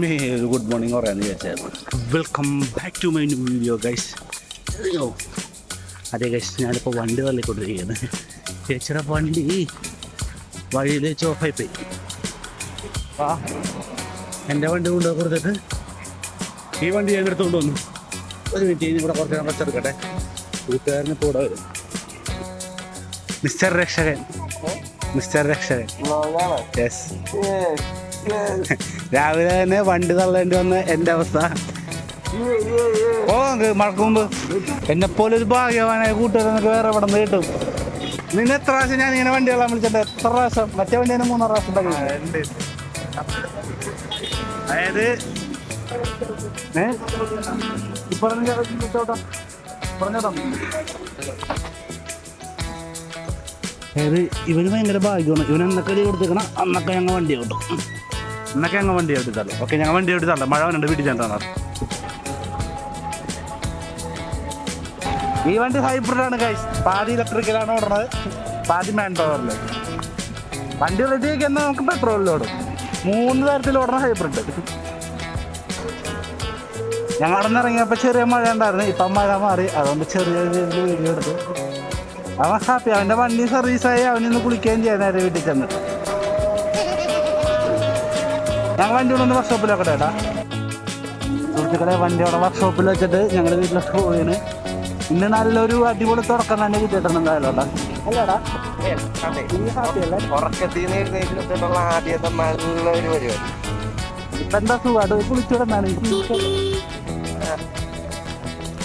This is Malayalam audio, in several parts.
മേ ഒരു ഗുഡ് മോർണിംഗ് പറയാമെന്ന് വിചാരിച്ചായിരുന്നു. Welcome back to my new video guys അതെ ഗൈസ് ഞാനിപ്പോൾ വണ്ടി തള്ളിക്കൊണ്ടിരിക്കുന്നത് ചേച്ചിയുടെ വണ്ടി വഴിയിൽ ചോഫായി പോയി ആ. എന്റെ വണ്ടി കൊണ്ട് കൊടുത്തിട്ട്? ഈ വണ്ടി ഞാൻ എടുത്തുകൊണ്ട് വന്നു. ഒരു മിനിറ്റ് ഇനി ഇവിടെ കുറച്ച് നേരം റെസ്റ്റ് എടുക്കട്ടെ. കൂട്ടുകാരന് ഇപ്പോൾ ഇവിടെ വരും. മിസ്റ്റർ രക്ഷകൻ. മിസ്റ്റർ രക്ഷകൻ. യെസ് രാവിലെ തന്നെ വണ്ടി തള്ളേണ്ടി വന്ന എന്റെ അവസ്ഥ. ഓ മഴക്ക് മുമ്പ്. എന്നെ പോലെ ഒരു ഭാഗ്യവാനായ കൂട്ടുകാരനൊക്കെ വേറെ ഇവിടെ നിന്ന് കിട്ടും? നിന്നെ എത്ര പ്രാവശ്യം ഞാൻ ഇങ്ങനെ വണ്ടി കളാൻ വിളിച്ചിട്ട് എത്ര പ്രാവശ്യം? മറ്റേ വണ്ടി തന്നെ മൂന്നാറ് പ്രാവശ്യം ഉണ്ടാക്കി. അതായത് പറഞ്ഞോട്ടാ അതായത് ഇവന് ഭയങ്കര ഭാഗ്യമാണ്. ഇവൻ എന്നൊക്കെ കൊടുത്തേക്കണം അന്നൊക്കെ ഞങ്ങൾ വണ്ടി കിട്ടും എന്നൊക്കെ ഞങ്ങൾ വണ്ടി എടുത്തല്ലോ ഓക്കെ ഞങ്ങൾ വണ്ടി എടുത്തല്ല മഴ വന്നുണ്ട് വീട്ടിൽ ചെന്നാണ് ഈ വണ്ടി ഹൈബ്രിഡ് ആണ് ഗൈസ് പാതി ഇലക്ട്രിക്കലാണ് ഓടുന്നത്. പാതി മാൻ പവറിൽ വണ്ടി റെഡിയാക്കി നമുക്ക് പെട്രോളിൽ ഓടും. മൂന്ന് തരത്തിൽ ഓടുന്ന ഹൈബ്രിഡ് ഞങ്ങൾ അവിടെ നിന്ന് ഇറങ്ങിയപ്പോൾ ചെറിയ മഴ ഉണ്ടായിരുന്നു. ഇപ്പം മഴ മാറി. അതുകൊണ്ട് ചെറിയ വീഡിയോ എടുത്തു. അവൻ ഹാപ്പി അവന്റെ വണ്ടി സർവീസായി അവനിന്ന് കുളിക്കുകയും ചെയ്യാൻ നേരെ വീട്ടിൽ ചെന്നിട്ട്. ഞങ്ങൾ വണ്ടി കൊണ്ടൊന്ന് വെക്കട്ടെ ഏട്ടാ. സുഹൃത്തുക്കളെ വണ്ടി അവിടെ വർക്ക്ഷോപ്പിൽ വെച്ചിട്ട് ഞങ്ങളുടെ വീട്ടിലൊക്കെ പോയിന് ഇന്ന് നല്ലൊരു അടിപൊളി തുടക്കം തന്നെ കിട്ടിയിട്ടുണ്ട് എന്തായാലും അല്ലേടാ. നീ ഹാപ്പി അല്ലേ? ഉറക്കത്തിൽ നിന്ന് എഴുന്നേറ്റിട്ടുള്ള ആദ്യത്തെ നല്ലൊരു പരിപാടി. ഇപ്പൊ എന്താ സുഖമായിട്ട് കുളിച്ചിടുന്നാണ്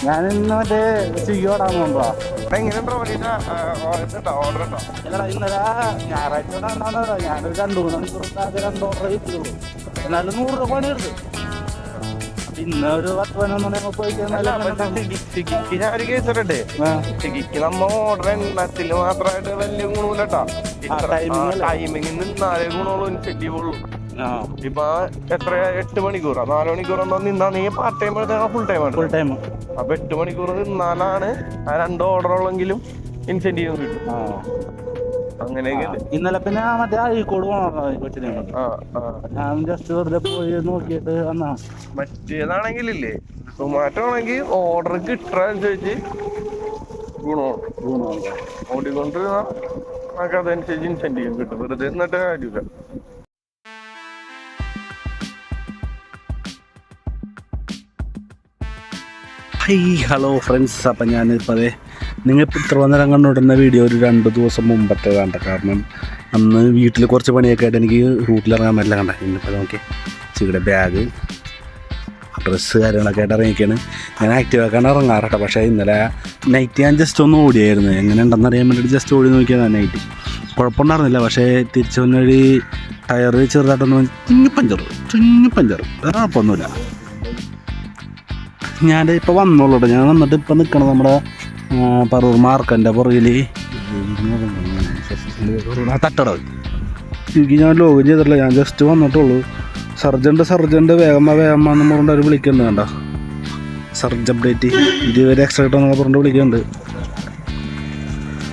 ഞാൻ ഇന്ന് മറ്റേ സ്വിഗ്ഗി ഓടാൻ എങ്ങനെയുണ്ടോ ഓർഡർ ഓർഡർ ഉണ്ടോ ഇന്നലെ ഞായറാഴ്ച ഞാനൊരു രണ്ടു മൂന്ന് മണിക്കൂർ രണ്ട് ഓർഡർ എന്നാലും നൂറ് രൂപ പണി എടുത്ത് അപ്പൊ ഒരു പത്ത് പതിനൊന്ന് പോയി ഞാൻ ഒരു കേസ് ഇടട്ടെ സ്വിഗ്ഗിക്ക് നമ്മ ഓർഡർ എണ്ണത്തിൽ മാത്രമായിട്ട് വലിയ ഗുണമില്ലട്ടാ? ടൈമിങ് നിന്നാലേ ഗുണമുള്ളൂ ഇൻസെന്റീവ് ഉള്ളൂ ഇപ്പൊ എത്ര എട്ട് മണിക്കൂർ നാല് മണിക്കൂർ നിന്നാ നീ പാർട്ട് ടൈം ഫുൾ ടൈം ആണ്. ഫുൾ ടൈം അപ്പൊ എട്ട് മണിക്കൂർ നിന്നാലാണ് ആ രണ്ട് ഓർഡർ ഉള്ളെങ്കിലും ഇൻസെന്റീവ് കിട്ടും. അങ്ങനെയൊക്കെ. ഇന്നലെ പിന്നെ മറ്റേ അഴീക്കോട് പോകണം ഞാൻ ജസ്റ്റ് വെറുതെ പോയി നോക്കിയിട്ട് വന്നാ മറ്റേതാണെങ്കിലില്ലേ? സൊമാറ്റോ ആണെങ്കിൽ ഓർഡർ കിട്ടാന്ന് ചോദിച്ച് ഗുണമാണ് ഗുണമാണ് ഓടിക്കൊണ്ട് നമുക്ക് അതനുസരിച്ച് ഇൻസെന്റീവ് കിട്ടും. വെറുതെ എന്നിട്ട് കാര്യമില്ല. ഹൈ ഹലോ ഫ്രണ്ട്സ് അപ്പം ഞാനിപ്പോൾ അതെ നിങ്ങൾ നേരം കണ്ടുകൊണ്ടിരുന്ന വീഡിയോ ഒരു രണ്ട് ദിവസം മുമ്പത്തെ കണ്ട കാരണം അന്ന് വീട്ടിൽ കുറച്ച് പണിയൊക്കെ ആയിട്ട് എനിക്ക് റൂട്ടിലിറങ്ങാൻ പറ്റില്ല കണ്ട. ഇന്നിപ്പോൾ നോക്കി. ചീടെ ബാഗ് ഡ്രസ്സ് കാര്യങ്ങളൊക്കെ ആയിട്ട് ഇറങ്ങിയൊക്കെയാണ് ഞാൻ ആക്റ്റീവ് ആക്കാൻ പക്ഷേ ഇന്നലെ നൈറ്റ് ഞാൻ ജസ്റ്റ് ഒന്ന് ഓടിയായിരുന്നു. എങ്ങനെ ഉണ്ടെന്ന് അറിയാൻ വേണ്ടിയിട്ട് ജസ്റ്റ് ഓടി നോക്കിയതാണ് നൈറ്റ് കുഴപ്പമുണ്ടായിരുന്നില്ല. പക്ഷേ തിരിച്ചു വന്നൊരു ടയർ ചെറുതായിട്ടൊന്ന് തിങ്ങി പഞ്ചർ തിങ്ങി പഞ്ചർ. വേറെ കുഴപ്പമൊന്നുമില്ല. ഞാൻ ഇപ്പോൾ വന്നോളൂ കേട്ടോ ഞാൻ വന്നിട്ട് ഇപ്പം നിൽക്കണം നമ്മുടെ പറൂർ മാർക്കന്റെ പുറകിൽ തട്ടടവ്. എനിക്ക് ഞാൻ ലോഗിൻ ചെയ്തിട്ടില്ല. ഞാൻ ജസ്റ്റ് വന്നിട്ടുള്ളൂ. Sergeant sergeant. വേഗമ്മ വേഗമ്മ എന്ന് പറഞ്ഞിട്ട് അവർ വിളിക്കുന്നുണ്ട് കണ്ട? സർജ് അപ്ഡേറ്റ് ഇതുവരെ എക്സ്ട്രാ എന്നൊക്കെ പറഞ്ഞിട്ട് വിളിക്കുന്നുണ്ട്.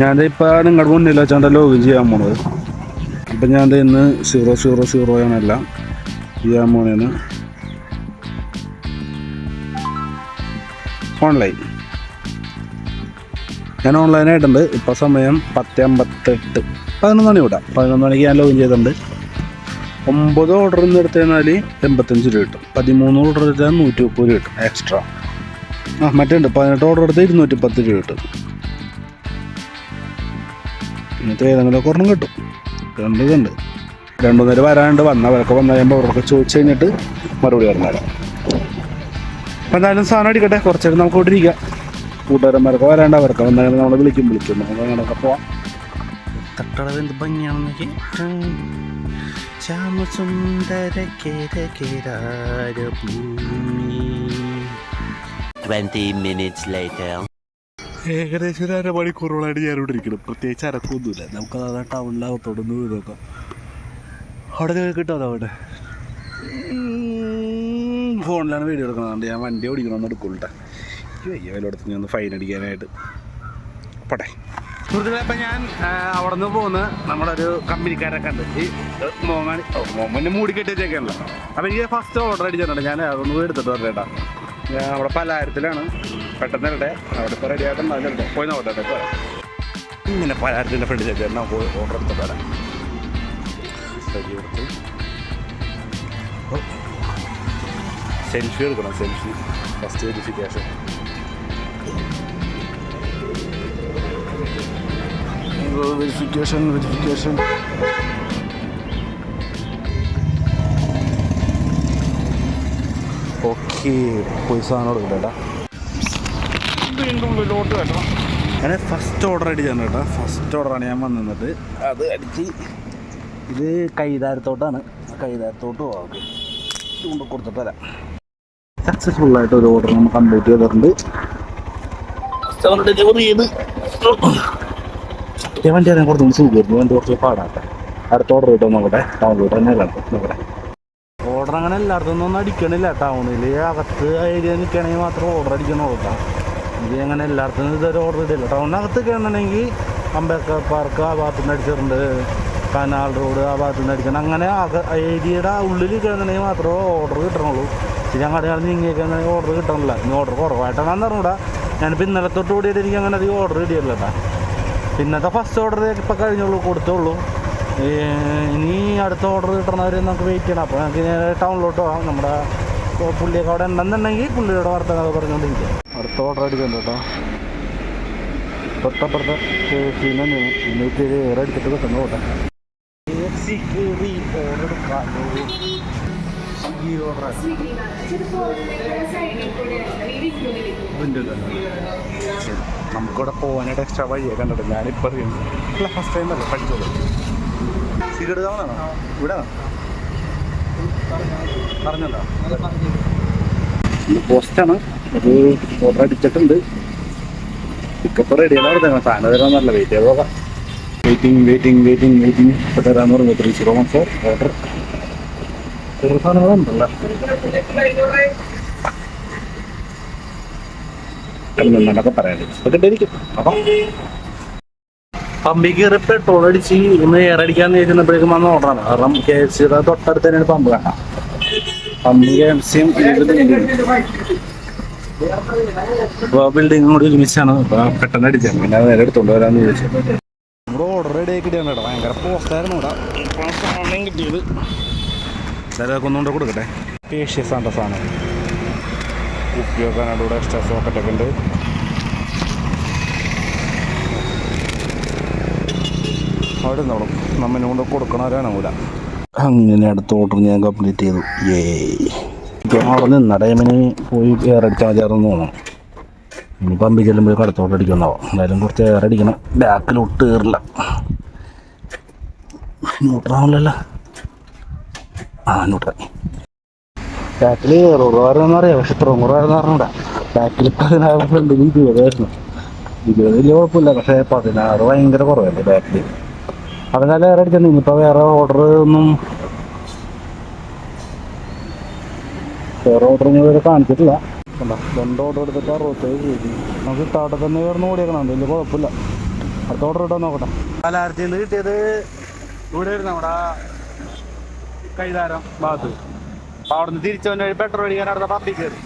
ഞാൻ ഇപ്പോൾ നിങ്ങളുടെ മുന്നിൽ വെച്ചാണ്ട് ലോഗിൻ ചെയ്യാൻ പോണത്. ഇപ്പം ഞാൻ ഇന്ന് സീറോ സീറോ സീറോ ആണല്ല ചെയ്യാൻ പോണേന്ന്. ഓൺലൈൻ ഞാൻ ഓൺലൈനായിട്ടുണ്ട്. ഇപ്പോൾ സമയം പത്ത് അമ്പത്തെട്ട്. പതിനൊന്ന് മണി വിടാം പതിനൊന്ന് മണിക്ക് ഞാൻ ലോഗിൻ ചെയ്തിട്ടുണ്ട്. ഒമ്പത് ഓർഡർ നിന്ന് എടുത്തു കഴിഞ്ഞാൽ എൺപത്തഞ്ച് രൂപ കിട്ടും. പതിമൂന്ന് ഓർഡർ എടുത്താൽ നൂറ്റി മുപ്പത് രൂപ കിട്ടും എക്സ്ട്രാ ആ മറ്റുണ്ട്. പതിനെട്ട് ഓർഡർ എടുത്താൽ ഇരുന്നൂറ്റി പത്ത് രൂപ കിട്ടും. ഇന്നത്തെ ഏതെങ്കിലും ഒക്കെ ഒരെണ്ണം കിട്ടും. രണ്ട് രണ്ടു നേരം വരാണ്ട് വന്നവരൊക്കെ വന്നു കഴിയുമ്പോൾ അവരൊക്കെ ചോദിച്ചു കഴിഞ്ഞിട്ട് മറുപടി പറഞ്ഞുതരാം. അപ്പം എന്തായാലും സാധനം അടിക്കട്ടെ. കുറച്ച് നേരം നമുക്ക് ഇവിടെ ഇരിക്കാം. കൂട്ടുകാരന്മാരൊക്കെ വരാണ്ട് അവരൊക്കെ വന്നാൽ നമ്മളെ വിളിക്കും വിളിക്കും. നമുക്ക് അങ്ങനെയൊക്കെ പോവാം. തട്ടളവ് എന്ത് ഭംഗിയാണെന്ന് നോക്കി. Shyamasundara 20 minutes later. ഏകദേശം ഒരു അരമണിക്കൂറോളായിട്ട് ഞാൻ ഇവിടെ ഇരിക്കണം പ്രത്യേകിച്ച് അരക്കൊന്നുമില്ല നമുക്ക് അതാ ടൗണിലകത്തോടൊന്ന് നോക്കാം. അവിടെ കിട്ടുമോ അവിടെ? ഫോണിലാണ് വീഡിയോ എടുക്കുന്നത്. ഞാൻ വണ്ടി ഓടിക്കണമെന്ന് എടുക്കുള്ളൂ അയ്യോ വിലയിടത്ത് ഞാൻ ഒന്ന് ഫൈൻ അടിക്കാനായിട്ട്. പോട്ടെ. സുഹൃത്തുക്കളെ അപ്പം ഞാൻ അവിടെ നിന്ന് പോകുന്ന നമ്മുടെ ഒരു കമ്പനിക്കാരൊക്കെ ഉണ്ട് ഈ മോമൻ ഓ മൂടി കെട്ടിച്ചേക്കാണല്ലോ അപ്പം എനിക്ക് ഫസ്റ്റ് ഓർഡർ അടിച്ചിട്ടുണ്ട്. ഞാൻ അതൊന്നും എടുത്തിട്ട് വരേട്ടാ ഞാൻ അവിടെ പലഹാരത്തിലാണ്. പെട്ടെന്ന് ഇടട്ടെ അവിടെ ഇപ്പോൾ റെഡി ആയിട്ടുണ്ടാവില്ല പോയി നോക്കട്ടെ കേട്ടോ. ഇങ്ങനെ പലായിരത്തിന്റെ ഫ്രണ്ട് ചേച്ചി ഓർഡർ എടുത്തിട്ട് വരാം. സെൽഫി എടുക്കണം selfie first verification verification verification okay പൈസാനോട് കൊടുക്കട്ടെ വീണ്ടും ഉള്ളിലോട്ട് വരണം ഞാൻ ഫസ്റ്റ് ഓർഡർ അടിച്ചാണ് കേട്ടോ. ഫസ്റ്റ് ഓർഡറാണ് ഞാൻ വന്നിരുന്നത്. അത് അടിച്ച് ഇത് കൈതാരത്തോട്ടാണ്. കൈതാരത്തോട്ട് പോകാം കൊണ്ട് കൊടുത്തിട്ട് വരാം. സക്സസ്ഫുൾ ആയിട്ട് ഒരു ഓർഡർ നമ്മൾ കംപ്ലീറ്റ് ചെയ്തിട്ടുണ്ട്. ഡെലിവറി ചെയ്ത്. ഈ വണ്ടി അറിയാൻ കുറച്ചും സുഖമായിരുന്നു. വണ്ടി കുറച്ച് പാടാട്ടെ. അടുത്ത ഓർഡർ കിട്ടും നോക്കട്ടെ ടൗണിലോട്ട് തന്നെ നോക്കട്ടെ ഓർഡർ അങ്ങനെ എല്ലായിടത്തും ഒന്നും അടിക്കണില്ല. ടൗണിൽ അകത്ത് ഏരിയ നിൽക്കണമെങ്കിൽ മാത്രം ഓർഡർ അടിക്കണം നോക്കാം ഇത് അങ്ങനെ എല്ലായിടത്തും ഇതൊരു ഓർഡർ ഇടില്ല ടൗണിനകത്ത് കയറണമെങ്കിൽ അംബേദ്കർ പാർക്ക് ആ ഭാഗത്തു നിന്ന് അടിച്ചിട്ടുണ്ട്. കനാൽ റോഡ് ആ ഭാഗത്തു നിന്ന് അടിക്കണം. അങ്ങനെ ഏരിയയുടെ ഉള്ളിൽ കയറണമെങ്കിൽ മാത്രമേ ഓർഡർ കിട്ടണുള്ളൂ. ശരി അങ്ങോട്ട് കളഞ്ഞ് ഇങ്ങനെ ഓർഡർ കിട്ടണില്ല. ഇനി ഓർഡർ കുറവായിട്ടാണെന്ന് പറഞ്ഞൂടാ. ഞാനിപ്പോൾ ഇന്നലെ തൊട്ട് കൂടിയിട്ട് എനിക്ക് അങ്ങനെ അധികം ഓർഡർ കിട്ടിയില്ല കേട്ടോ പിന്നത്തെ ഫസ്റ്റ് ഓർഡർ ഇപ്പം കഴിഞ്ഞുള്ളൂ കൊടുത്തുള്ളൂ. ഇനി അടുത്ത ഓർഡർ കിട്ടണവരെ നമുക്ക് വെയിറ്റ് ചെയ്യണം. അപ്പോൾ നമുക്ക് ടൗണിലോട്ട് പോകാം നമ്മുടെ പുള്ളിയൊക്കെ അവിടെ ഉണ്ടെന്നുണ്ടെങ്കിൽ പുള്ളിയുടെ വാർത്തകൾ പറഞ്ഞുകൊണ്ടിരിക്കുക അടുത്ത ഓർഡർ അടിക്കുന്നുണ്ട് കേട്ടോ തൊട്ടപ്പുറത്തെ സീൻ ഇന്നത്തെ ഏറെ അടിച്ചിട്ട് കിട്ടുന്നു കേട്ടോ ഓർഡർ എടുക്കാം. നമുക്കിവിടെ പോകാനായിട്ട് എക്സ്ട്രാ വഴിയെ കണ്ടിട്ട് ഞാനിപ്പോൾ അറിയുന്നു അല്ല ഫസ്റ്റ് ടൈം അല്ലേ പഠിച്ചോളൂ സിഗരറ്റ് തവണ ഇവിടെ പറഞ്ഞല്ലോ പോസ്റ്റാണ് അത് ഓർഡർ അടിച്ചിട്ടുണ്ട് പിക്കപ്പ് റെഡിയാണ് അവിടെ സാധനം തരാൻ നല്ല വെയിറ്റ് ചെയ്ത് വെയിറ്റിംഗ് വെയിറ്റിംഗ് വെയിറ്റിംഗ് വെയിറ്റിംഗ് ഇപ്പോൾ തരാമെന്ന് പറഞ്ഞു three zero one four order ചെറു സാധനങ്ങളുണ്ടല്ലോ എന്നൊക്കെ പറയാൻ ഇപ്പൊ കിട്ടിയിരിക്കും അപ്പം? പമ്പിക്ക് കയറി പെട്രോൾ അടിച്ച് ഇന്ന് ഏറടിക്കാന്ന് അടിക്കാന്ന് ചോദിച്ചപ്പോഴേക്കും വന്ന ഓർഡറാണ് കാരണം കെ എഫ് സിയുടെ തൊട്ടടുത്ത് തന്നെയാണ് പമ്പ് കാണാം പമ്പ് കെ എഫ് സിയും ബിൽഡിംഗ് കൂടി ഒരുമിച്ചാണ്. പെട്ടെന്ന് അടിച്ചത്. പിന്നെ നേരെ എടുത്തോണ്ട് വരാന്ന് ചോദിച്ചു നമ്മുടെ ഓർഡർ റെഡി ആക്കിയിട്ടാണ് കേട്ടോ. ഭയങ്കര പോസ്റ്റായിരുന്നു ഇവിടെ. കിട്ടിയത്. ഇതൊക്കെ ഒന്നുകൊണ്ട് കൊടുക്കട്ടെ. പേഷ്യസ് ആണ് സാധനം. കുപ്പി വെക്കാനായിട്ട് ഇവിടെ എക്സ്ട്രാ സോക്കറ്റൊക്കെ ഉണ്ട്. അവിടെ നിന്നോളും നമ്മനെ കൊണ്ട് കൊടുക്കണവരാണ് മൂല അങ്ങനെ അടുത്ത ഓർഡർ ഞാൻ കംപ്ലീറ്റ് ചെയ്തു. ഏ ഇപ്പം അവിടെ നിന്ന ടൈമിന് പോയി എയർ അടിച്ചാൽ മതിയായിരുന്നു തോന്നുന്നു ഇനി പമ്പി ചെല്ലുമ്പോൾ അടുത്ത ഓർഡർ അടിക്കുന്നുണ്ടാവും. എന്തായാലും കുറച്ച് എയർ അടിക്കണം. ബാക്കിൽ ഒട്ട് കയറില്ല ന്യൂട്രാണല്ലോ ആ പറഞ്ഞു ബാക്കിൽ റോറോരെന്ന് പറയാം പക്ഷെ ഇത്ര കുറവായിരുന്നു പറഞ്ഞൂടാ ബാക്കിൽ പതിനാറ് ഫ്രണ്ട് ഇരുപതായിരുന്നു ഇരുപത് വലിയ കുഴപ്പമില്ല പക്ഷെ പതിനാറ് ഭയങ്കര കുറവല്ലേ ബാക്കിൽ പതിനാല് വേറെ അടിച്ചിട്ടുണ്ട് ഇനിയിപ്പോൾ വേറെ ഓർഡർ ഒന്നും വേറെ ഓർഡർ ഒന്നും ഇവരെ കാണിച്ചിട്ടില്ല. കണ്ടോ രണ്ട് ഓർഡർ എടുത്തിട്ട് അറുപത്തേഴ് ചെയ്തു നമുക്ക് ഇട്ടാട്ടെ തന്നെ വേറെ ഓടിയേക്കണം വലിയ കുഴപ്പമില്ല. അടുത്ത ഓർഡർ ഇട്ടാൽ നോക്കട്ടെ. പലഹാരത്തിൽ കിട്ടിയത് ഇവിടെ ആയിരുന്നു നമ്മുടെ കൈതാരം ഭാഗത്ത് അപ്പൊ അവിടുന്ന് തിരിച്ചു വന്ന പെട്രോൾ അടിക്കാൻ അടുത്ത പമ്പിൽ കയറി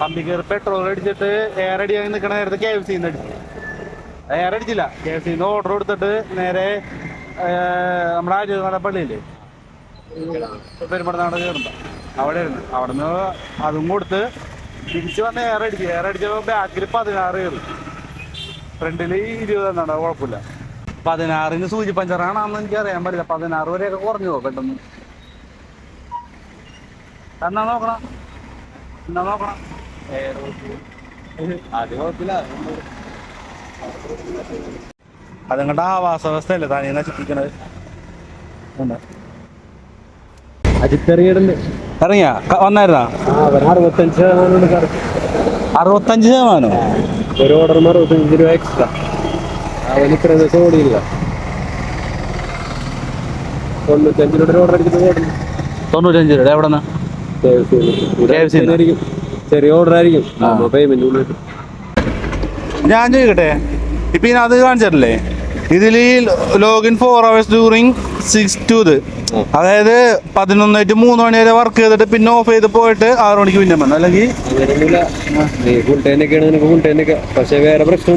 പമ്പിൽ കയറി പെട്രോൾ അടിച്ചിട്ട് എയർ അടിക്കാൻ നിൽക്കണ നേരത്തെ കെ എഫ് സിന്ന് അടിച്ചു. എയർ അടിച്ചില്ല. കെ എഫ് സിന്ന് ഓർഡർ കൊടുത്തിട്ട് നേരെ നമ്മുടെ ആര്യമല പള്ളിയില്ലേ? പെരുമ്പടനാട് കയറുമ്പോ. അവിടെ ഇരുന്നു. അവിടുന്ന് അതും കൊടുത്ത് തിരിച്ചു വന്ന് എയർ അടിച്ചു. എയർ അടിച്ചപ്പോ ബാക്കിൽ പതിനാറ് കയറി. ഫ്രണ്ടിൽ ഇരുപത് എന്നാണ്. കുഴപ്പമില്ല. പതിനാറിന് സൂചി പഞ്ചറാണെന്ന് എനിക്ക് അറിയാൻ പറ്റില്ല. പതിനാറ് വരെയൊക്കെ കുറഞ്ഞു പെട്ടെന്ന്. എന്നാ നോക്കണം? എന്നാ നോക്കണം? അത് കുഴപ്പമില്ല അതുകൊണ്ട് ആവാസ വ്യവസ്ഥയല്ലേ താനീ നശിപ്പിക്കണത് ഇറങ്ങിയാ? വന്നായിരുന്നാ? അറുപത്തഞ്ച് ശതമാനം അറുപത്തഞ്ച് ശതമാനം? ഒരു ഓർഡർ അറുപത്തഞ്ച് രൂപ എക്സ്ട്രാ. അവന് ഇത്ര ദിവസം ഓടിയില്ല. തൊണ്ണൂറ്റഞ്ച് രൂപയുടെ ഓർഡർ അടിച്ചിട്ട് ഓടുന്നു തൊണ്ണൂറ്റഞ്ച് രൂപ എവിടെ നിന്ന് ചെറിയ ഓർഡർ ആയിരിക്കും. പേയ്മെന്റ് ഞാൻ ചോദിക്കട്ടെ? ഇപ്പൊ ഇതിനകത്ത് കാണിച്ചിട്ടില്ലേ? ഇതിൽ login for hours during six to ഇത്. അതായത് പതിനൊന്ന് ടു മൂന്ന് മണി വരെ വർക്ക് ചെയ്തിട്ട് പിന്നെ ഓഫ് ചെയ്ത് പോയിട്ട് ആറു മണിക്ക് പിന്നെ വന്നു. അല്ലെങ്കിൽ പക്ഷേ വേറെ പ്രശ്നം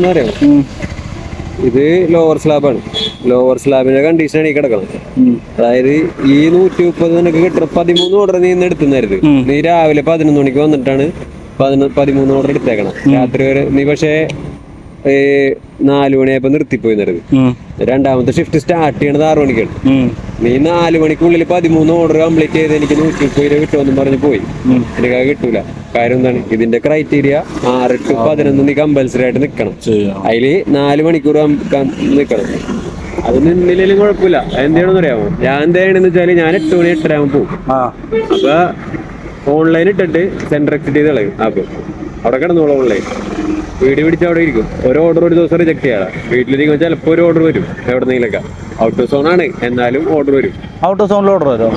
ഇത് ലോവർ സ്ലാബാണ് ലോവർ സ്ലാബിന്റെ കണ്ടീഷനാണ് ഈ കിടക്കണം അതായത് ഈ നൂറ്റി മുപ്പത് നിനക്ക് കിട്ടുന്ന പതിമൂന്ന് ഓർഡർ നീ ഇന്ന് എടുത്തുന്നായിരുന്നു നീ രാവിലെ പതിനൊന്ന് മണിക്ക് വന്നിട്ടാണ് പതിനൊന്ന് പതിമൂന്ന് ഓർഡർ എടുത്തേക്കണം രാത്രി വരെ നീ പക്ഷേ നാല് മണിയായപ്പോ നിർത്തിപ്പോയി നിന്നത് രണ്ടാമത്തെ ഷിഫ്റ്റ് സ്റ്റാർട്ട് ചെയ്യണത് ആറു മണിക്കാണ്. നീ നാല് മണിക്കുള്ളിൽ പതിമൂന്ന് ഓർഡർ കംപ്ലീറ്റ് ചെയ്ത് എനിക്ക് നൂറ്റി മുപ്പത് രൂപ കിട്ടുമെന്ന് പറഞ്ഞ് പോയി. എനിക്ക് അത് കിട്ടൂല. കാര്യം എന്താണ്? ഇതിന്റെ ക്രൈറ്റീരിയ ആറ് ടു പതിനൊന്ന് നീ കമ്പൽസറി ആയിട്ട് നിൽക്കണം അതിൽ നാല് മണിക്കൂർ നിക്കണം. അത് നിന്നില്ലെങ്കിലും കുഴപ്പമില്ല. എന്തെയാണെന്ന് അറിയാമോ? ഞാൻ എന്താ ചെയ്യണെന്ന് വെച്ചാൽ ഞാൻ എട്ട് മണി എട്ടരാകുമ്പോൾ പോകും ആ. അപ്പൊ ഓൺലൈൻ ഇട്ടിട്ട് സെന്റർ എക്സിറ്റ് ചെയ്ത് കളയും. ആപ്പ് അവിടെ കിടന്നോളൂ ഓൺലൈൻ വീട് പിടിച്ച് അവിടെ ഇരിക്കും. ഒരു ഓർഡർ ഒരു ദിവസം റിജക്ട് ചെയ്യാം വീട്ടിലിരിക്കുമ്പോൾ ചിലപ്പോൾ ഒരു ഓർഡർ വരും എവിടെന്നെങ്കിലൊക്കെ. ഔട്ട് ഓഫ് സോൺ ആണ്. എന്നാലും ഓർഡർ വരും. ഔട്ട് ഓഫ് സോണിൽ ഓർഡർ വരും.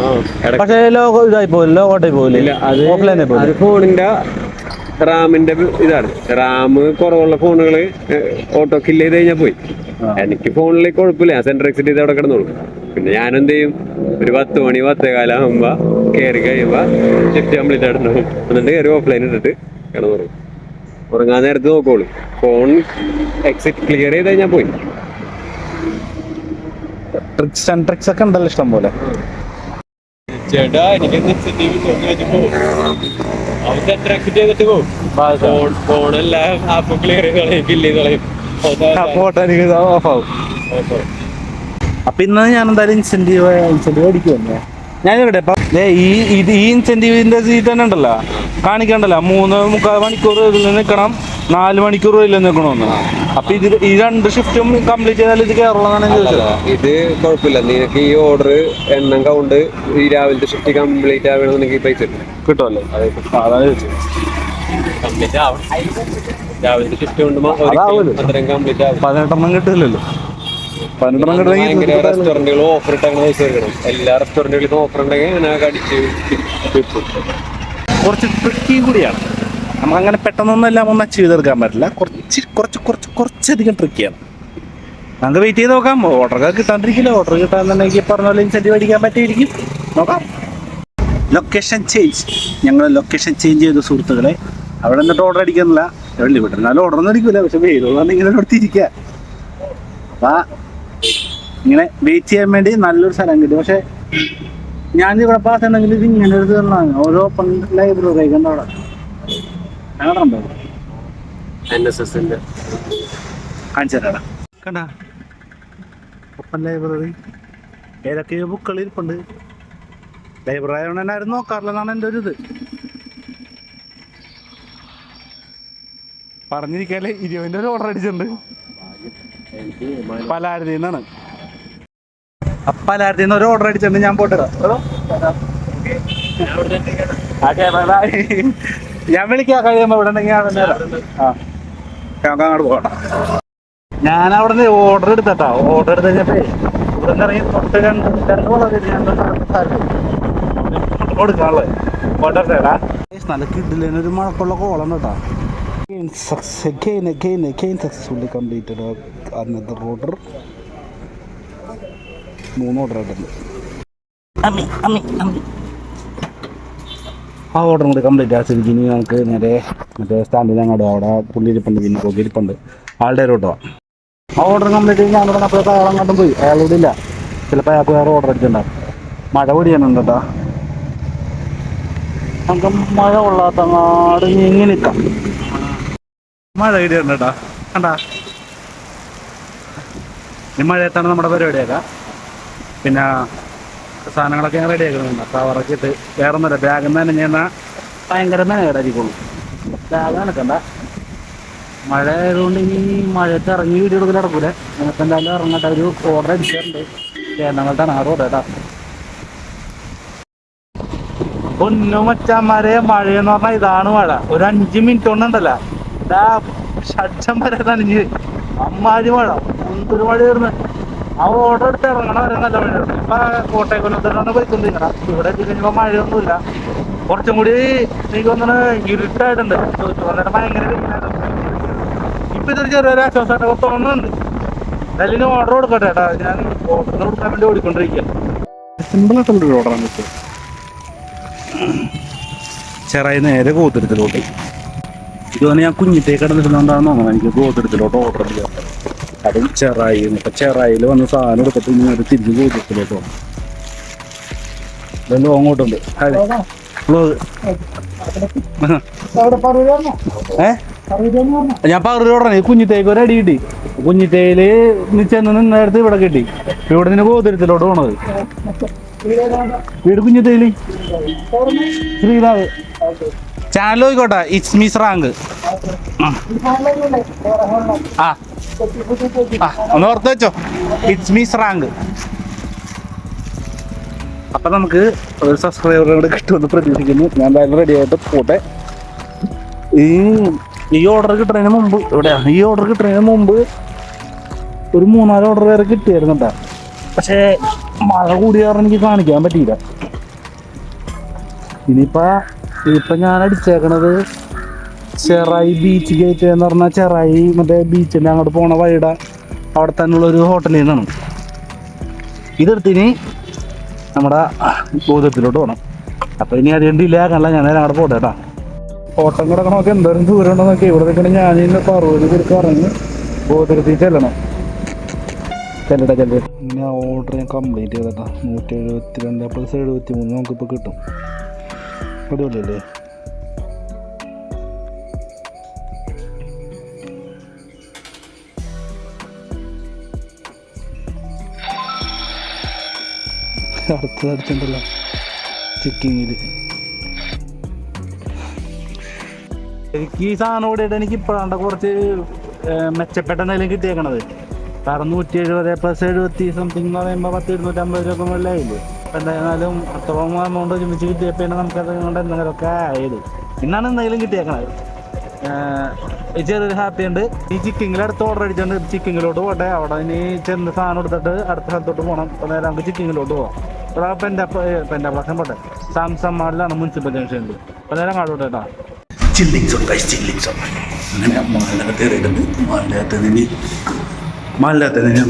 പക്ഷേ ലോഗോ ഇതായി പോകില്ല ലോഗോട്ടായി പോയില്ല. ഇല്ല അത് ഓഫ്ലൈനായി അത് ഫോണിന്റെ റാമിന്റെ ഇതാണ്. റാം കുറവുള്ള ഫോണുകൾ ഓട്ടോ കില്ല് ചെയ്ത് കഴിഞ്ഞാൽ പോയി. എനിക്ക് ഫോണിൽ കുഴപ്പമില്ല ഞാൻ സെന്റർ എക്സിറ്റ് ചെയ്ത് അവിടെ കിടന്നോളൂ. പിന്നെ ഞാൻ എന്ത് ചെയ്യും ഒരു പത്ത് മണി പത്തേ കാലാകുമ്പോ കയറി കഴിയുമ്പോ ഷിഫ്റ്റ് കംപ്ലീറ്റ് ആയിട്ടുണ്ടാവും എന്നിട്ട് കയറി ഓഫ്ലൈൻ ഇട്ടിട്ട് കിടന്നുറങ്ങും ഉറങ്ങാൻ നേരത്ത് നോക്കോളൂ. ഫോൺ എക്സിറ്റ് ക്ലിയർ ചെയ്ത് കഴിഞ്ഞാൽ പോയി. ട്രിക്സ് ആൻഡ് ട്രിക്സ് ഒക്കെ ഉണ്ടല്ലോ ഇഷ്ടം പോലെ. ചേട്ടാ എനിക്ക് സെന്റർ എക്സിറ്റ് ചെയ്തിട്ട് പോകും ഫോണെല്ലാം ആപ്പ് ക്ലിയർ ചെയ്ത് ചെയ്ത് കളയും. ഓഫ് ആവും. അപ്പൊ ഇന്ന് ഞാൻ എന്തായാലും ഇൻസെന്റീവ് ഇൻസെന്റീവ് അടിക്കുമല്ലേ ഞാൻ ഇവിടെ ദേ ഈ ഈ ഇൻസെന്റീവിന്റെ സീറ്റ് തന്നെ ഉണ്ടല്ലോ. കാണിക്കണ്ടല്ലോ. മൂന്ന് മുക്കാൽ മണിക്കൂർ ഇതിൽ നിൽക്കണം. നാല് മണിക്കൂർ ഇതിൽ നിൽക്കണമെന്ന്. അപ്പൊ ഇത് ഈ രണ്ട് ഷിഫ്റ്റും കംപ്ലീറ്റ് ചെയ്താൽ ഇത് ചോദിച്ചത്. ഇത് കുഴപ്പമില്ല. നിനക്ക് ഈ ഓർഡർ എണ്ണം കൗണ്ട് ഈ രാവിലത്തെ ഷിഫ്റ്റ് കംപ്ലീറ്റ് ആവണമെന്നുണ്ടെങ്കിൽ പൈസ കിട്ടും. കിട്ടുമല്ലേ. അതാണ് ചോദിച്ചത്. കംപ്ലീറ്റ് ആവണം. രാവിലത്തെ ഷിഫ്റ്റ് കൊണ്ട് മാ- ഒരിക്കലും അതാവുമല്ലോ. അത്രയും കംപ്ലീറ്റ് ആവും പതിനെട്ടെണ്ണം കിട്ടില്ലല്ലോ. റെസ്റ്റോറന്റുകൾ ഓഫർ ഇട്ടാണ് പൈസ എല്ലാ റെസ്റ്റോറന്റുകളിലും ഓഫർ ഉണ്ടെങ്കിൽ ഞാൻ അടിച്ച് കിട്ടും. കുറച്ച് ട്രിക്കി കൂടിയാണ്. നമുക്കങ്ങനെ പെട്ടെന്നൊന്നും എല്ലാം ഒന്ന് ചെയ്ത് തീർക്കാൻ പറ്റില്ല. കുറച്ച് കുറച്ച് കുറച്ച് കുറച്ചധികം ട്രിക്കിയാണ് നമുക്ക് വെയിറ്റ് ചെയ്ത് നോക്കാം. ഓർഡറൊക്കെ കിട്ടാണ്ടിരിക്കില്ല. ഓർഡർ കിട്ടാന്നുണ്ടെങ്കിൽ പറഞ്ഞ പോലെ ഇൻസെന്റീവ് അടിക്കാൻ പറ്റിയിരിക്കും. നോക്കാം. ലൊക്കേഷൻ ചേഞ്ച് ഞങ്ങൾ ലൊക്കേഷൻ ചേഞ്ച് ചെയ്ത സുഹൃത്തുക്കളെ. അവിടെ നിന്നിട്ട് ഓർഡർ അടിക്കുന്നില്ല. എവിടെ ഇവിടെ എന്നാലും ഓർഡർ ഒന്നും അടിക്കില്ല പക്ഷെ വെയിലുള്ളതാണ് ഇങ്ങനെ എടുത്തിരിക്കുക. അപ്പം ഇങ്ങനെ വെയിറ്റ് ചെയ്യാൻ വേണ്ടി നല്ലൊരു സ്ഥലം കിട്ടി. പക്ഷെ ഞാൻ ഇവിടെ പാത്തുണ്ടെങ്കിൽ ഇത് ഇങ്ങനെ എടുത്ത് തന്നെയാണ് ഓരോ പണ്ട് ലൈബ്രറി കണ്ട? അവിടെ കാണാറുണ്ടോ എൻ എസ് എസിന്റെ കണ്ട? ഒപ്പൻ ലൈബ്രറി ഏതൊക്കെയോ ബുക്കുകൾ ഇരിപ്പുണ്ട്. ലൈബ്രറി ആയതുകൊണ്ട് തന്നെ ആരും നോക്കാറില്ലെന്നാണ് എന്റെ ഒരു ഇത് പറഞ്ഞിരിക്കാൽ ഇരുപതിന്റെ ഒരു ഓർഡർ അടിച്ചിട്ടുണ്ട്. പലാരതിൽ നിന്നാണ് പലാരതിൽ നിന്ന് ഒരു ഓർഡർ അടിച്ചിട്ടുണ്ട്. ഞാൻ പോട്ടെ. ഓക്കെ ബൈ ബൈ ഞാൻ വിളിക്കാം. കഴിയുമ്പോ ഇവിടെ അങ്ങോട്ട് പോകണം. ഞാൻ അവിടെ നിന്ന് ഓർഡർ എടുത്തട്ടാ. ഓർഡർ എടുത്ത് കഴിഞ്ഞപ്പോ ഇവിടെ നിന്ന് ഇറങ്ങി തൊട്ട് രണ്ട് രണ്ട് വളരെ കൊടുക്കാനുള്ളത്. ഓർഡർ നല്ല മഴക്കുള്ള കോളം കേട്ടാ. Again, again, again. മൂന്ന് ഓർഡർ ആയിട്ടുണ്ട് അമ്മി അമ്മി അമ്മി. ആ ഓർഡർ കൂടി കംപ്ലീറ്റ് ആ. സ്ഥിതിക്ക് ഇനി നമുക്ക് നേരെ മറ്റേ സ്റ്റാൻഡിൽ അങ്ങോട്ട് അവിടെ പുള്ളിയിരിപ്പുണ്ട് പിന്നെ പോക്കി ഇരിപ്പുണ്ട് ആളുടെ ഓട്ടോ. ആ ഓർഡർ കംപ്ലീറ്റ് ചെയ്ത് ഞാൻ പറഞ്ഞപ്പോൾ അയാൾ അങ്ങോട്ടും പോയി. അയാളോട് ഇല്ല. ചിലപ്പോൾ അയാൾക്ക് വേറെ ഓർഡർ അടിച്ചിട്ടുണ്ടാവും. മഴ പൊടിയാനുണ്ട് കേട്ടോ നമുക്ക് മഴ കൊള്ളാത്ത നാട് നീങ്ങി നിൽക്കാം മഴ ഇടിയുണ്ട് കേട്ടോ കണ്ടാ? ഈ മഴയത്താണ് നമ്മുടെ പരിപാടിയൊക്കെ പിന്നെ സാധനങ്ങളൊക്കെ ഞാൻ റെഡി ആക്കുന്നുണ്ട്. കവറൊക്കെ ഇട്ട് വേറെ ഒന്നുമില്ല ബാഗിൽ നിന്ന് തന്നെ ഞാൻ ഭയങ്കര മേടായിരിക്കുള്ളൂ ബാഗ് നടക്കണ്ട മഴ ആയതുകൊണ്ട് ഇനി മഴയത്ത് ഇറങ്ങി വീഡിയോ എടുക്കൽ നടക്കൂല. ഞങ്ങൾക്ക് എന്തായാലും ഇറങ്ങട്ടെ. ഒരു ഓർഡർ അടിച്ചിട്ടുണ്ട്. കേരളങ്ങളുടെ ആറ് ഓർഡർ ഒന്നും മച്ചാന്മാരെ മഴയെന്ന് പറഞ്ഞാൽ ഇതാണ് മഴ. ഒരു അഞ്ച് മിനിറ്റ് കൊണ്ടുണ്ടല്ല ഷഡ്ജം വരെ നനഞ്ഞ്. അമ്മാതിരി മഴ. എന്തൊരു മഴ വരുന്നത് ആ ഓർഡർ എടുത്ത് ഇറങ്ങണ വരെ നല്ല മഴ ഇപ്പൊ കോട്ടയം കൊല്ലത്തോടാണ് പോയിക്കൊണ്ടിരിക്കണം. ഇവിടെ എത്തി കഴിഞ്ഞപ്പോ മഴയൊന്നുമില്ല. കുറച്ചും കൂടി എനിക്ക് തോന്നുന്നു ഇരുട്ടായിട്ടുണ്ട്. വന്നിട്ട് ഭയങ്കര. ഇപ്പൊ ഇതൊരു ചെറിയൊരു ആശ്വാസമായിട്ട് തോന്നുന്നുണ്ട്. എന്തായാലും ഓർഡർ കൊടുക്കട്ടെ ചേട്ടാ ഞാൻ ഓർഡർ കൊടുക്കാൻ വേണ്ടി ഓടിക്കൊണ്ടിരിക്കുക സിമ്പിളായിട്ടുള്ളൊരു ഓർഡറാണ് ഇപ്പോൾ ചെറായി നേരെ ഗോതിരത്തിലോട്ട്. ഇതുപോലെ ഞാൻ കുഞ്ഞിത്തേ കിടന്നിരുന്നോണ്ടാണെന്ന് തോന്നുന്നു. എനിക്ക് ഗോതിരത്തിലോട്ട് ഓർഡർ ചെയ്യാം അതും ചെറായി ഇപ്പം ചെറായിൽ വന്ന സാധനം എടുത്തിട്ട് ഇങ്ങനെ ഒരു തിരിച്ച് ഗോതിരത്തിലോട്ട് പോകണം ഇതെല്ലാം അങ്ങോട്ടുണ്ട് വ്ളോഗ് ഏ? ഞാൻ ഈ കുഞ്ഞിത്തേക്ക് ഒരു അടി കിട്ടി. കുഞ്ഞിത്തേയിൽ ചെന്ന് നിന്നടുത്ത് ഇവിടെ കിട്ടി. ഇവിടെ നിന്ന് ഗോതിരത്തിലോട്ട് പോണത്. വീട് കുഞ്ഞിത്തേയിൽ ശ്രീനാഥ് ചാനൽ നോക്കിക്കോട്ടെ ഇറ്റ്സ് മീസ് റാങ്ക് ആ. ഒന്ന് ഓർത്ത് വെച്ചോ. ഇറ്റ്സ് മീസ് റാങ്ക് അപ്പൊ നമുക്ക് ഒരു സബ്സ്ക്രൈബറോട് കൂടെ കിട്ടുമെന്ന് പ്രതീക്ഷിക്കുന്നു. ഞാൻ എന്തായാലും റെഡി ആയിട്ട് പോട്ടെ. ഈ ഈ ഓർഡർ കിട്ടുന്നതിന് മുമ്പ് എവിടെയാ ഈ ഓർഡർ കിട്ടുന്നതിന് മുമ്പ് ഒരു മൂന്നാൽ ഓർഡർ വരെ കിട്ടിയായിരുന്നു കേട്ടോ. പക്ഷേ മഴ കൂടിയ കാരണം എനിക്ക് കാണിക്കാൻ പറ്റിയില്ല. ഇനിയിപ്പ ഇപ്പൊ ഞാൻ അടിച്ചേക്കണത് ചെറായി ബീച്ച് ഗേറ്റ് എന്ന് പറഞ്ഞാൽ ചെറായി മറ്റേ ബീച്ചിന്റെ അങ്ങോട്ട് പോണ വഴിയുടെ അവിടെ തന്നെയുള്ള ഒരു ഹോട്ടലിൽ നിന്നാണ്. ഇതെടുത്തിനി നമ്മുടെ ഗോതത്തിലോട്ട് പോകണം അപ്പൊ ഇനി അധികം ഡിലേ ആക്കാനല്ല ഞാൻ അവിടെ അങ്ങോട്ട് പോട്ടെ കേട്ടാ. ഓട്ടം കിടക്കണമൊക്കെ എന്തോരം ദൂരം ഉണ്ടോ നോക്കി ഇവിടെ നിൽക്കണം ഞാൻ ഇന്ന് പറവൂര് കുറിച്ച് പറഞ്ഞ് ബോധത്തിൽ ചെല്ലണം. ചെല്ലട്ടെ ചെല്ലട്ടെ. ആ ഓർഡർ ഞാൻ കംപ്ലീറ്റ് ചെയ്തട്ടാ നൂറ്റി എഴുപത്തി രണ്ട് പ്ലസ് എഴുപത്തി മൂന്ന് നമുക്കിപ്പോൾ കിട്ടും. അടിപൊളിയല്ലേ? അടുത്തത് അടുത്തുണ്ടല്ലോ ചിക്കിങ്ങിൽ എനിക്ക് ഈ സാധനം ഓടിയിട്ട് എനിക്ക് ഇപ്പോഴാണ്ട കുറച്ച് മെച്ചപ്പെട്ട നിലയിൽ കിട്ടിയേക്കണത്. കാരണം നൂറ്റി എഴുപത് പ്ലസ് എഴുപത്തി സംതിങ് എന്ന് പറയുമ്പോൾ പത്ത് ഇരുന്നൂറ്റമ്പത് രൂപ മുകളിലായില്ലേ അപ്പം എന്തായിരുന്നാലും അത്രയും എമൗണ്ട് ഒരുമിച്ച് കിട്ടിയപ്പോൾ തന്നെ നമുക്കത് കൊണ്ട് എന്തെങ്കിലുമൊക്കെ ആയത്. ഇന്നാണ് എന്തെങ്കിലും കിട്ടിയേക്കണത്. ചെറിയൊരു ഹാപ്പി ഉണ്ട്. ഈ ചിക്കിങ്ങിൽ അടുത്ത് ഓർഡർ അടിച്ചുകൊണ്ട് ചിക്കിങ്ങിലോട്ട് പോട്ടെ. അവിടെ ഇനി ചെന്ന് സാധനം എടുത്തിട്ട് അടുത്ത സ്ഥലത്തോട്ട് പോകണം അപ്പം നേരെ നമുക്ക് ചിക്കിങ്ങിലോട്ട് പോകാം ഇവിടെ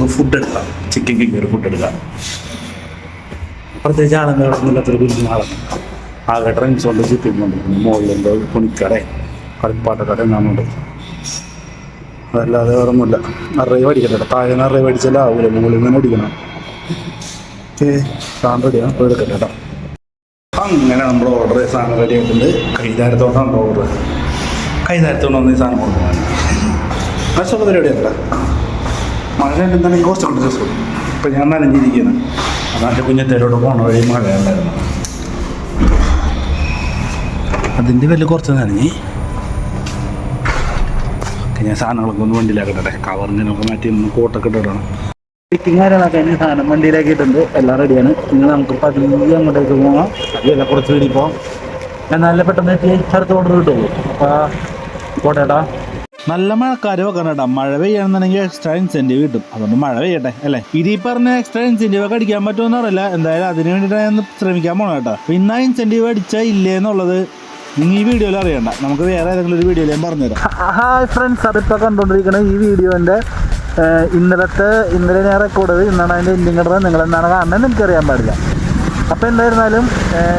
ഫുഡ് ചിക്കൻ ഫുഡ് പ്രത്യേകിച്ച് കുഞ്ഞു നാളാണ് ആകെ ഡ്രിങ്ക്സ് കൊണ്ട് കൊണ്ടിരിക്കുന്നു മുകളിലെന്തോ തുണിക്കട കളിപ്പാട്ടക്കട എന്നാണുണ്ട് അതല്ലാതെ വേറെ ഒന്നുമില്ല നിറയെ പഠിക്കട്ടെ താഴെ നിറയെ ആവൂല. മുകളിൽ നിന്ന് അടിക്കണം റെഡിയാണ് അപ്പോൾ എടുക്കട്ടെ കേട്ടോ. അങ്ങനെ നമ്മൾ ഓർഡർ ചെയ്ത സാധനം റെഡി ആയിട്ടുണ്ട്. കൈതാരത്തോണ്ടാണ് ഓർഡർ കൈതാരത്തോണ്ട് വന്ന് ഈ സാധനം കൊണ്ടുപോകാൻ മനസ്സുള്ള പരിപാടിയല്ല മഴ എന്താണെങ്കിൽ കുറച്ച് കൊണ്ട് രസം ഇപ്പം ഞാൻ നനഞ്ഞിരിക്കുന്നു. അതാന്റെ കുഞ്ഞത്തേരോട്ട് പോകണ വഴി മഴ ഉണ്ടായിരുന്നു. അതിന്റെ വില കുറച്ച് നനഞ്ഞി. ഞാൻ സാധനങ്ങളൊക്കെ ഒന്ന് വണ്ടിയിലാക്കട്ടെ. കവറിനൊക്കെ മാറ്റി ഒന്ന് കോട്ടൊക്കെ ഇട്ടിടണം. ഫിറ്റിംഗ് കാര്യങ്ങളൊക്കെ അതിന് സാധനം വണ്ടിയിലാക്കിയിട്ടുണ്ട് എല്ലാം റെഡിയാണ് നിങ്ങൾ നമുക്ക് പതിയെ അങ്ങോട്ടേക്ക് പോകാം അതില്ല കുറച്ച് വീടി പോകാം എന്നാലേ പെട്ടെന്ന് എത്തി അടുത്ത ഓർഡർ കിട്ടുള്ളൂ അപ്പോൾ പോട്ടേട്ടാ നല്ല മഴക്കാരോ വെക്കണം കേട്ടോ മഴ പെയ്യണമെന്നുണ്ടെങ്കിൽ എക്സ്ട്രാ ഇൻസെന്റീവ് കിട്ടും. അതുകൊണ്ട് മഴ പെയ്യട്ടെ അല്ലേ? ഇതീ പറഞ്ഞ എക്സ്ട്രാ ഇൻസെന്റീവ് ഒക്കെ അടിക്കാൻ പറ്റുമെന്ന് അറിയില്ല. എന്തായാലും അതിന് വേണ്ടിയിട്ട് ഞാൻ ശ്രമിക്കാൻ പോകണം കേട്ടോ. ഇന്ന് ആ ഇൻസെന്റീവ് അടിച്ചാൽ ഇല്ലേ എന്നുള്ളത് നിങ്ങൾ ഈ വീഡിയോയിൽ അറിയണ്ട. നമുക്ക് വേറെ ഏതെങ്കിലും ഒരു വീഡിയോയിൽ ഞാൻ പറഞ്ഞുതരാം. ഹായ് ഫ്രണ്ട്സ് അതിപ്പോൾ കണ്ടുകൊണ്ടിരിക്കുന്ന ഈ വീഡിയോന്റെ ഇന്നലത്തെ ഇന്നലെ ഞാൻ റെക്കോർഡ് ചെയ്ത് ഇന്നാണ് അതിന്റെ എൻഡിങ് കിടന്നത് നിങ്ങൾ എന്താണ് കാണുന്നത് എനിക്കറിയാൻ പാടില്ല. അപ്പോൾ എന്തായിരുന്നാലും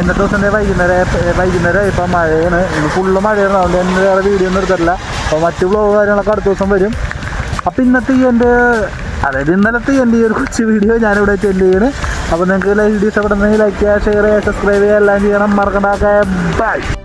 ഇന്നത്തെ ദിവസം വൈകുന്നേരം വൈകുന്നേരം ഇപ്പോൾ മഴയാണ്. ഫുള്ള് മഴയാണ്. അതുകൊണ്ട് ഇന്ന് വേറെ വീഡിയോ ഒന്നും എടുത്തിട്ടില്ല. അപ്പോൾ മറ്റു ബ്ലോഗ് കാര്യങ്ങളൊക്കെ അടുത്ത ദിവസം വരും. അപ്പോൾ ഇന്നത്തെ ഈ എന്റെ അതായത് ഇന്നലത്തെ എന്റെ ഈ ഒരു കൊച്ചു വീഡിയോ ഞാനിവിടെ സെൻഡ് ചെയ്യണ്. അപ്പോൾ നിങ്ങൾക്ക് വീഡിയോസ് അവിടെ ലൈക്ക് ചെയ്യുക ഷെയർ ചെയ്യുക സബ്സ്ക്രൈബ് ചെയ്യുക. എല്ലാം ചെയ്യണം. മറക്കണ്ടാക്കുക ബൈ